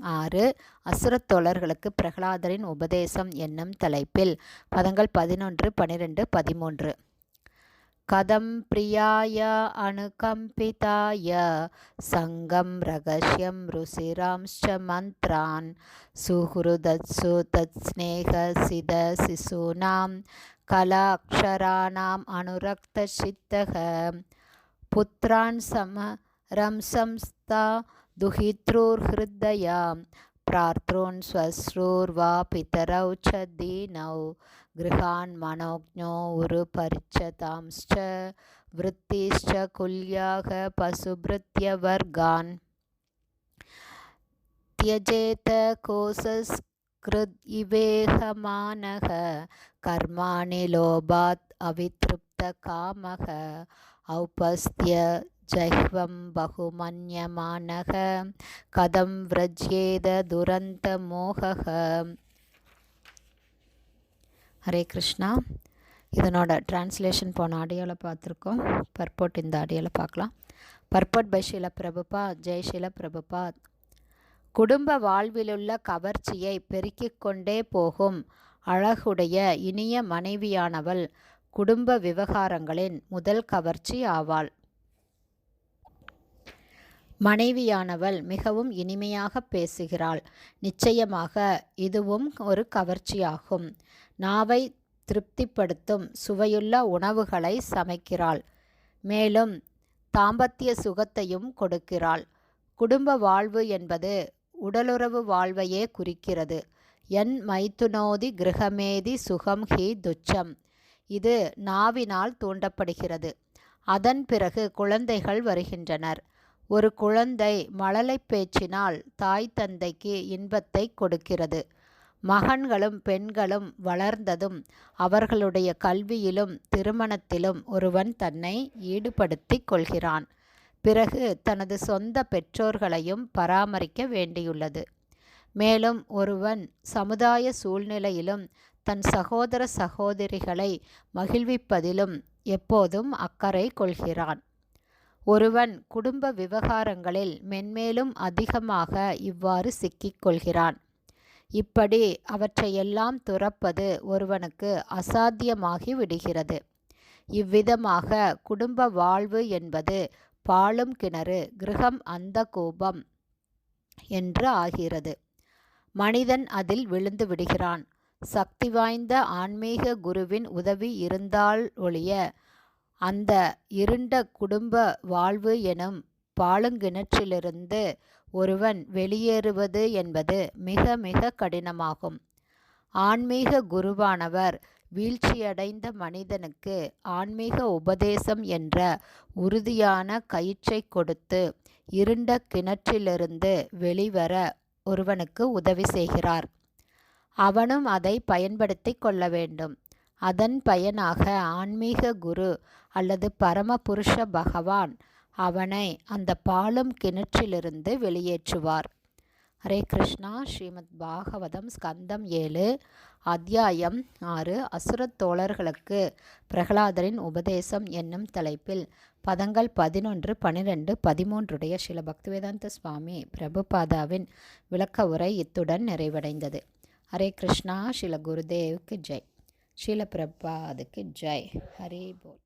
ஆறு அசுரத்தோழர்களுக்கு பிரகலாதரின் உபதேசம் என்னும் தலைப்பில். பதங்கள் பதினொன்று பனிரெண்டு பதிமூன்று. கதம் பிரியாய அனுகம்பிதாய சங்கம் ரகசியம் ருசிராம்ச்ச மந்த்ரான். சுஹுருதத்சு தத்ஸ்நேக சித சிசூனாம் கலாக்ஷராணாம் அனுரக்த சித்தக. புத்திரான் சம ரம்சம்ஸ்தா दुहितॄर्हृदया प्रार्तॄन् स्वश्रूर्वा पितरौ च दीनौ गृहान् मनोज्ञो उरुपरिचतांश्च वृत्तिश्च कुल्याः पशुभृत्यवर्गान् त्यजेत कोसस्कृद् इवेहमानः कर्माणि लोभात् अवितृप्तकामः औपस्त्य ஜஹ்வம் பகுமன்யமானக கதம் விரஜேத துரந்த மோகக. ஹரே கிருஷ்ணா. இதனோட டிரான்ஸ்லேஷன் போன ஆடியோவில் பார்த்துருக்கோம். பர்போட் இந்த ஆடியோவில் பார்க்கலாம். பர்போட் பைஷில பிரபுபா ஜெய்ஷில பிரபுபா. குடும்ப வாழ்விலுள்ள கவர்ச்சியை பெருக்கிக் கொண்டே போகும் அழகுடைய இனிய மனைவியானவள் குடும்ப விவகாரங்களின் முதல் கவர்ச்சி ஆவாள். மனைவியானவள் மிகவும் இனிமையாக பேசுகிறாள். நிச்சயமாக இதுவும் ஒரு கவர்ச்சியாகும். நாவை திருப்திப்படுத்தும் சுவையுள்ள உணவுகளை சமைக்கிறாள். மேலும் தாம்பத்திய சுகத்தையும் கொடுக்கிறாள். குடும்ப வாழ்வு என்பது உடலுறவு வாழ்வையே குறிக்கிறது. என் மைத்துனோதி கிரகமேதி சுகம் ஹி துச்சம். இது நாவினால் தூண்டப்படுகிறது. அதன் பிறகு குழந்தைகள் வருகின்றனர். ஒரு குழந்தை மழலை பேச்சினால் தாய் தந்தைக்கு இன்பத்தை கொடுக்கிறது. மகன்களும் பெண்களும் வளர்ந்ததும் அவர்களுடைய கல்வியிலும் திருமணத்திலும் ஒருவன் தன்னை ஈடுபடுத்திக் கொள்கிறான். பிறகு தனது சொந்த பெற்றோர்களையும் பராமரிக்க வேண்டியுள்ளது. மேலும் ஒருவன் சமுதாய சூழ்நிலையிலும் தன் சகோதர சகோதரிகளை மகிழ்விப்பதிலும் எப்போதும் அக்கறை கொள்கிறான். ஒருவன் குடும்ப விவகாரங்களில் மென்மேலும் அதிகமாக இவ்வாறு சிக்கிக்கொள்கிறான். இப்படி அவற்றையெல்லாம் துறப்பது ஒருவனுக்கு அசாத்தியமாகி விடுகிறது. இவ்விதமாக குடும்ப வாழ்வு என்பது பாலும் கிணறு கிரகம் அந்த கோபம் என்று ஆகிறது. மனிதன் அதில் விழுந்து விடுகிறான். சக்தி வாய்ந்த ஆன்மீக குருவின் உதவி இருந்தால் ஒழிய அந்த இருண்ட குடும்ப வாழ்வு எனும் பாலுங்கிணற்றிலிருந்து ஒருவன் வெளியேறுவது என்பது மிக மிக கடினமாகும். ஆன்மீக குருவானவர் வீழ்ச்சியடைந்த மனிதனுக்கு ஆன்மீக உபதேசம் என்ற உறுதியான கயிற்றை கொடுத்து இருண்ட கிணற்றிலிருந்து வெளிவர ஒருவனுக்கு உதவி செய்கிறார். அவனும் அதை பயன்படுத்தி கொள்ள வேண்டும். அதன் பயனாக ஆன்மீக குரு அல்லது பரமபுருஷ பகவான் அவனை அந்த பாலும் கிணற்றிலிருந்து வெளியேற்றுவார். ஹரே கிருஷ்ணா. ஸ்ரீமத் பாகவதம் ஸ்கந்தம் ஏழு அத்தியாயம் ஆறு. அசுரத் தோழர்களுக்கு பிரகலாதரின் உபதேசம் என்னும் தலைப்பில் பதங்கள் பதினொன்று பனிரெண்டு பதிமூன்றுடைய சில பக்திவேதாந்த சுவாமி பிரபுபாதாவின் விளக்க உரை இத்துடன் நிறைவடைந்தது. ஹரே கிருஷ்ணா. ஸ்ரீல குருதேவுக்கு ஜெய். ஷீலப்பிரபா அதுக்கு ஜெய் ஹரே போல்